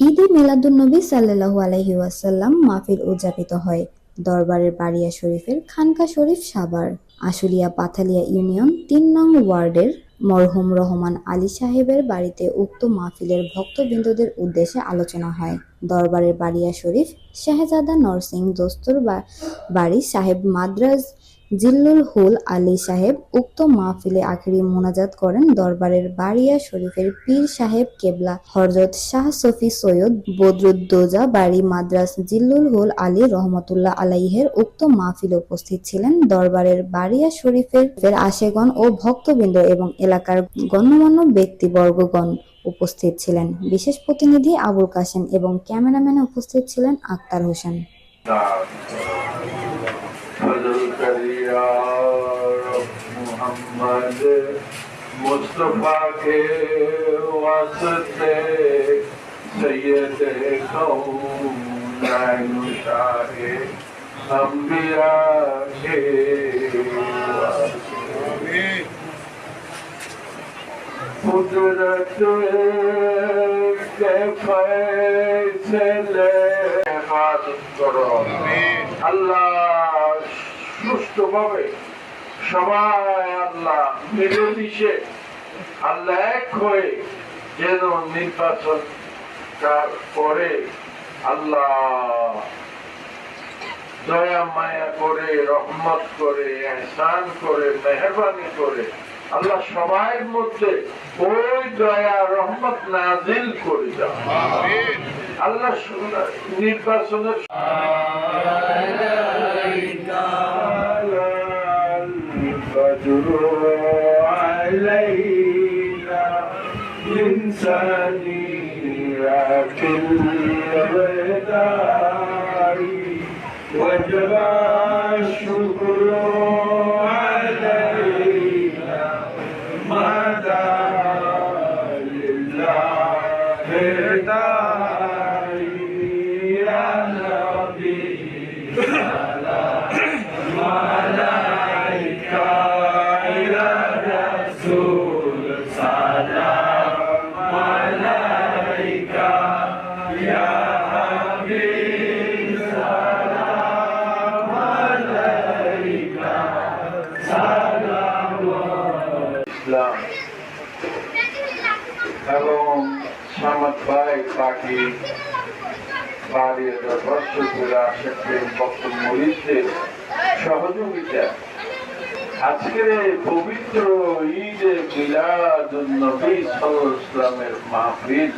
ঈদে মিলাদুন্নবী সাল্লাল্লাহু আলাইহি ওয়াসাল্লাম মাহফিল উদযাপিত হয়। দরবারের বাড়িয়া শরীফের খানকা শরীফ সাভার, আশুলিয়া পাথালিয়া ইউনিয়ন তিন নং ওয়ার্ডের মরহুম রহমান আলী সাহেবের বাড়িতে উক্ত মাহফিলের ভক্তবৃন্দদের উদ্দেশ্যে আলোচনা হয়। দরবারের বাড়িয়া শরীফ শাহজাদা নরসিং দোস্তর বাড়ি সাহেব মাদ্রাজ জিল্লুল হুল আলী সাহেব উক্ত মাহফিলে আখেরি মোনাজাত করেন দরবারের বাড়িয়া শরীফের পীর সাহেব কেবলা হরজত শাহ সফি সৈয়দ বদরুদ্দোজা বাড়ি মাদ্রাস জিল্লুল হুল আলী রহমতুল্লাহ আলাইহের উক্ত মাহফিলে উপস্থিত ছিলেন দরবারের বাড়িয়া শরীফের ফের আশেগণ ও ভক্তবৃন্দ এবং এলাকার গণ্যমান্য ব্যক্তিবর্গগণ উপস্থিত ছিলেন। বিশেষ প্রতিনিধি আবুল কাসেম এবং ক্যামেরাম্যানে উপস্থিত ছিলেন আক্তার হোসেন। कर या मोहम्मद मुस्तफा के वास्ते सैयद कौशाहे अम्बिया के कुदरत के फैसले हाथ करो अल्लाह সুস্থভাবে সবাই আল্লাহ মিলেমিশে আল্লাহ এক হয়ে যেন নির্বাচন করে আল্লাহ দয়া, মায়া করে, রহমত করে, এহসান করে, মেহরবানি করে আল্লাহ সবাই মধ্যে ওই দয়া, রহমত নাজিল করে দাও। আল্লাহ নির্বাচনের فاتلوا علينا من سنيات البداء وجرى الشكر علينا مدى لله دار এবং সামাদ ভাই পাখি বাড়ির দর্শকদের আশেপাশে ভক্ত মরিচদের সহযোগিতা। আজকের এই পবিত্র ঈদে মিলাদ নবী ওয়াসাল্লামের মাহফিল